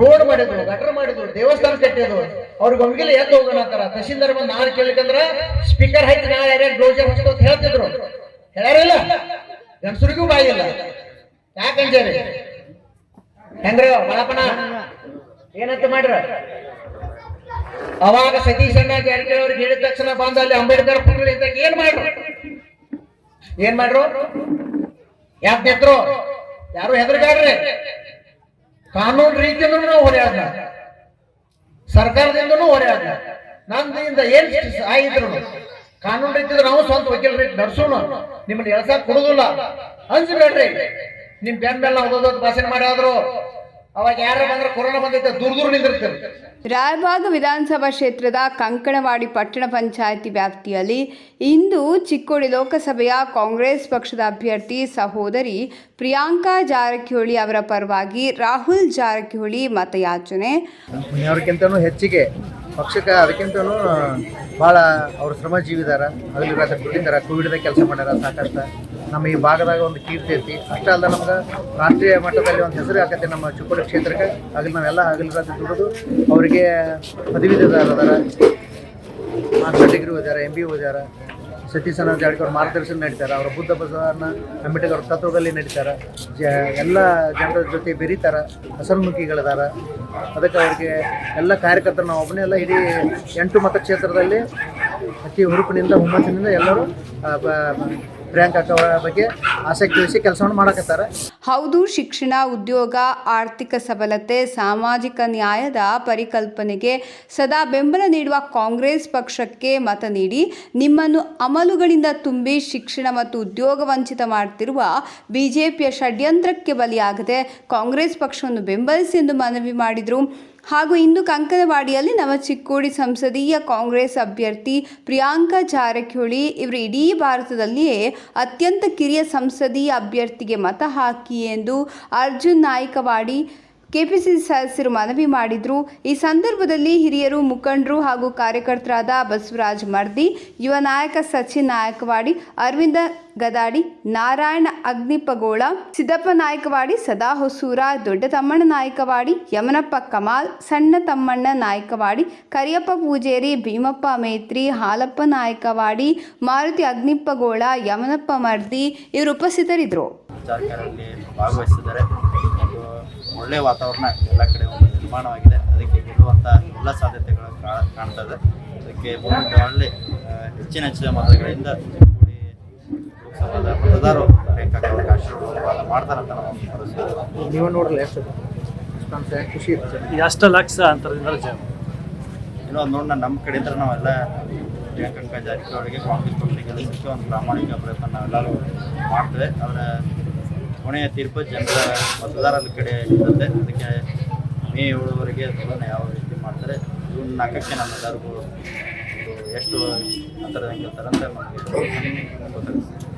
Road ಮಾಡಿದ್ರು gutter ಮಾಡಿದ್ರು, ದೇವಸ್ಥಾನ ಕಟ್ಟಿದ್ರು. ಅವ್ರಿಗೆ ಒಮ್ಗಿಲ್ಲ ಎದ್ದು ಹೋಗೋಣ ಅಂತಾರ. ತಹಶೀಲ್ದಾರ್ ಬಂದು ನಾನು ಕೇಳಿಕಂದ್ರ ಸ್ಪೀಕರ್ ಹಾಕಿ ನಾಳೆ ಯಾರ್ಯಾರು ಡೋಜರ್ ಹಚ್ಕೋ ಅಂತ ಹೇಳ್ತಿದ್ರು. ಹೇಳಾರಿಲ್ಲ ಗಂಡಸರಿಗೂ ಬಾಯಿಲ್ಲ ಯಾಕಂಜೇರಿ ಹೆಂಗ್ರಿ ಬಾಳಪ್ಪನ ಏನಂತ ಮಾಡ್ರ? ಅವಾಗ ಸತೀಶ್ ಅಣ್ಣ ಜಾರಕಿಹೊಳಿ ಅವ್ರಿಗೆ ಹೇಳಿದ ತಕ್ಷಣ ಬಂದ ಅಲ್ಲಿ ಅಂಬೇಡ್ಕರ್ ಪುಟ್ಟಿ ಇದ್ದಾಗ ಏನ್ ಮಾಡ್ರು? ಏನ್ ಮಾಡ್ರು? ಯಾಕೆ ನೆತ್ರು ಯಾರು ಹೆದರ್ಗಾಡ್ರಿ? ಕಾನೂನು ರೀತಿಯಿಂದ ನಾವು ಹೊರೆಯಾದ ಸರ್ಕಾರದಿಂದನೂ ಹೊರೆಯಾದ ನಮ್ದಿಂದ ಏನ್ ಆಗಿದ್ರು ಕಾನೂನು ರೀತಿಯಿಂದ ನಾವು ಸ್ವಂತ ವಕೀಲ ರೀತಿ ನಡೆಸೋಣ ನಿಮ್ಮನ್ನ ಕೆಲಸ ಕೊಡುದಿಲ್ಲ. ಅನ್ಸ್ಬೇಡ್ರಿ ನಿಮ್ ಬೆನ್ ಮೇಲೆ ಓದೋದ್ ಭಾಷಣ ಮಾಡ್ಯಾದ್ರು, ಅವಾಗ ಯಾರ ಬಂದ್ರೆ ಕೊರೋನಾ ಬಂದೈತೆ, ದೂರ ದೂರ ನಿಂದಿರ್ತೀರಿ. ರಾಯಬಾಗ ವಿಧಾನಸಭಾ ಕ್ಷೇತ್ರದ ಕಂಕಣವಾಡಿ ಪಟ್ಟಣ ಪಂಚಾಯಿತಿ ವ್ಯಾಪ್ತಿಯಲ್ಲಿ ಇಂದು ಚಿಕ್ಕೋಡಿ ಲೋಕಸಭೆಯ ಕಾಂಗ್ರೆಸ್ ಪಕ್ಷದ ಅಭ್ಯರ್ಥಿ ಸಹೋದರಿ ಪ್ರಿಯಾಂಕಾ ಜಾರಕಿಹೊಳಿ ಅವರ ಪರವಾಗಿ ರಾಹುಲ್ ಜಾರಕಿಹೊಳಿ ಮತಯಾಚನೆ. ಹೆಚ್ಚಿಗೆ, ಪಕ್ಷಕ್ಕೆ ಅದಕ್ಕಿಂತ ಭಾಳ ಅವ್ರ ಶ್ರಮಜೀವಿದಾರ. ಜೀವಿದಾರ ರಾತ್ರಿ ದುಡಿದಾರ ಕೋವಿಡ್ದಾಗ ಕೆಲಸ ಮಾಡ್ಯಾರ ಸಾಕಷ್ಟು. ನಮ್ಮ ಈ ಭಾಗದಾಗ ಒಂದು ಕೀರ್ತಿ ಐತಿ. ಅಷ್ಟೇ ಅಲ್ಲದೆ ನಮ್ಗೆ ರಾಷ್ಟ್ರೀಯ ಮಟ್ಟದಲ್ಲಿ ಒಂದು ಹೆಸರು ಆಕೈತಿ ನಮ್ಮ ಚಿಕ್ಕೋಡಿ ಕ್ಷೇತ್ರಕ್ಕೆ. ಆಗಲಿ ನಾವೆಲ್ಲ ಆಗಲಿ ದುಡಿದು ಅವರಿಗೆ ಪದವೀಧರ ಅದಾರ ಡಿಗ್ರಿ ಓದ್ಯಾರ ಎಂ ಬಿ ಓದ್ಯಾರ ಸತೀಶನ ಜಾರಕಿಹೊಳಿ ಮಾರ್ಗದರ್ಶನ ನಡೀತಾರೆ. ಅವರ ಬುದ್ಧ ಬಸವನ ಅಂಬೇಡ್ಕರ್ ತತ್ವದಲ್ಲಿ ನಡೀತಾರೆ. ಜ ಎಲ್ಲ ಜನರ ಜೊತೆ ಬೆರೀತಾರ. ಹಸನ್ಮುಖಿಗಳಿದಾರ. ಅದಕ್ಕೆ ಅವರಿಗೆ ಎಲ್ಲ ಕಾರ್ಯಕರ್ತರು ನಾವು ಒಬ್ಬನೇ ಎಲ್ಲ ಇಡೀ ಎಂಟು ಮತಕ್ಷೇತ್ರದಲ್ಲಿ ಅತಿ ಹುರುಪಿನಿಂದ ಹುಮ್ಮಸ್ಸಿನಿಂದ ಎಲ್ಲರೂ ಪ್ರಿಯಾಂಕಾ ಬಗ್ಗೆ ಆಸಕ್ತಿ ವಹಿಸಿ ಕೆಲಸವನ್ನು ಮಾಡಕತ್ತಾರೆ. ಹೌದು, ಶಿಕ್ಷಣ, ಉದ್ಯೋಗ, ಆರ್ಥಿಕ ಸಬಲತೆ, ಸಾಮಾಜಿಕ ನ್ಯಾಯದ ಪರಿಕಲ್ಪನೆಗೆ ಸದಾ ಬೆಂಬಲ ನೀಡುವ ಕಾಂಗ್ರೆಸ್ ಪಕ್ಷಕ್ಕೆ ಮತ ನೀಡಿ ನಿಮ್ಮನ್ನು ಅಮಲುಗಳಿಂದ ತುಂಬಿ ಶಿಕ್ಷಣ ಮತ್ತು ಉದ್ಯೋಗ ವಂಚಿತ ಮಾಡ್ತಿರುವ ಬಿಜೆಪಿಯ ಷಡ್ಯಂತ್ರಕ್ಕೆ ಬಲಿಯಾಗದೆ ಕಾಂಗ್ರೆಸ್ ಪಕ್ಷವನ್ನು ಬೆಂಬಲಿಸಿ ಎಂದು ಮನವಿ ಮಾಡಿದರು. ಹಾಗೂ ಇಂದು ಕಂಕನವಾಡಿಯಲ್ಲಿ ನಮ್ಮ ಚಿಕ್ಕೋಡಿ ಸಂಸದೀಯ ಕಾಂಗ್ರೆಸ್ ಅಭ್ಯರ್ಥಿ ಪ್ರಿಯಾಂಕಾ ಜಾರಕಿಹೊಳಿ ಇವರು ಇಡೀ ಭಾರತದಲ್ಲಿಯೇ ಅತ್ಯಂತ ಕಿರಿಯ ಸಂಸದೀಯ ಅಭ್ಯರ್ಥಿಗೆ ಮತ ಹಾಕಿ ಎಂದು ಅರ್ಜುನ್ ನಾಯ್ಕವಾಡಿ ಕೆಪಿಸಿಸಿ ಸದಸ್ಯರು ಮನವಿ ಮಾಡಿದರು. ಈ ಸಂದರ್ಭದಲ್ಲಿ ಹಿರಿಯರು ಮುಖಂಡರು ಹಾಗೂ ಕಾರ್ಯಕರ್ತರಾದ ಬಸವರಾಜ್ ಮರ್ದಿ, ಯುವ ನಾಯಕ ಸಚಿನ್ ನಾಯಕವಾಡಿ, ಅರವಿಂದ ಗದಾಡಿ, ನಾರಾಯಣ ಅಗ್ನಿಪಗೋಳ, ಸಿದ್ದಪ್ಪ ನಾಯಕವಾಡಿ ಸದಾ ಹೊಸೂರ ದೊಡ್ಡ ತಮ್ಮಣ್ಣ ನಾಯಕವಾಡಿ, ಯಮನಪ್ಪ ಕಮಾಲ್ ಸಣ್ಣ ತಮ್ಮಣ್ಣ ನಾಯಕವಾಡಿ, ಕರಿಯಪ್ಪ ಪೂಜೇರಿ, ಭೀಮಪ್ಪ ಮೇತ್ರಿ, ಹಾಲಪ್ಪ ನಾಯಕವಾಡಿ, ಮಾರುತಿ ಅಗ್ನಿಪ್ಪಗೋಳ ಯಮನಪ್ಪ ಮರ್ದಿ ಇವರು ಉಪಸ್ಥಿತರಿದ್ದರು. ಭಾಗವಹಿಸಿದ್ದಾರೆ. ಒಳ್ಳೆಯ ವಾತಾವರಣ ಎಲ್ಲ ಕಡೆ ಒಂದು ನಿರ್ಮಾಣವಾಗಿದೆ. ಅದಕ್ಕೆ ಗೆಲ್ಲುವಂಥ ಎಲ್ಲ ಸಾಧ್ಯತೆಗಳು ಕಾಣ್ತಾ ಇದೆ ಅದಕ್ಕೆ ಒಳ್ಳೆ ಹೆಚ್ಚಿನ ಹೆಚ್ಚಿನ ಮತಗಳಿಂದ ಚಿಕ್ಕೋಡಿ ಲೋಕಸಭಾದ ಮತದಾರರು ಅವರಿಗೆ ಆಶೀರ್ವಾದ ಮಾಡ್ತಾರಂತ ನಾವು ನೀವು ನೋಡ್ರಲ್ಲ ಎಷ್ಟು ಖುಷಿ ಇತ್ತು ಎಷ್ಟು ಲಕ್ಷ ಅಂತರದಿಂದ ಜನ. ಇನ್ನೂ ಒಂದು ನೋಡೋಣ ನಮ್ಮ ಕಡೆಯಿಂದ ನಾವೆಲ್ಲ ಪ್ರಿಯಾಂಕಾ ಜಾರಕಿಹೊಳಿಗೆ ಕಾಂಗ್ರೆಸ್ ಪಕ್ಷಕ್ಕೆ ಒಂದು ಪ್ರಾಮಾಣಿಕ ಪ್ರಯತ್ನ ನಾವೆಲ್ಲರೂ ಮಾಡ್ತೇವೆ. ಅವರ ಕೊನೆಯ ತೀರ್ಪು ಜನರ ಮತದಾರರ ಕಡೆ ಇರುತ್ತೆ. ಅದಕ್ಕೆ ಮೇ ಏಳುವರೆಗೆ ಅದನ್ನು ಯಾವ ರೀತಿ ಮಾಡ್ತಾರೆ, ಜೂನ್ ನಾಲ್ಕಕ್ಕೆ ನಮ್ಮ ಎಲ್ಲರಿಗೂ ಎಷ್ಟು ಅಂತರದಂಗೆ ಅಂತ ನಮಗೆ ಗೊತ್ತಾಗುತ್ತೆ.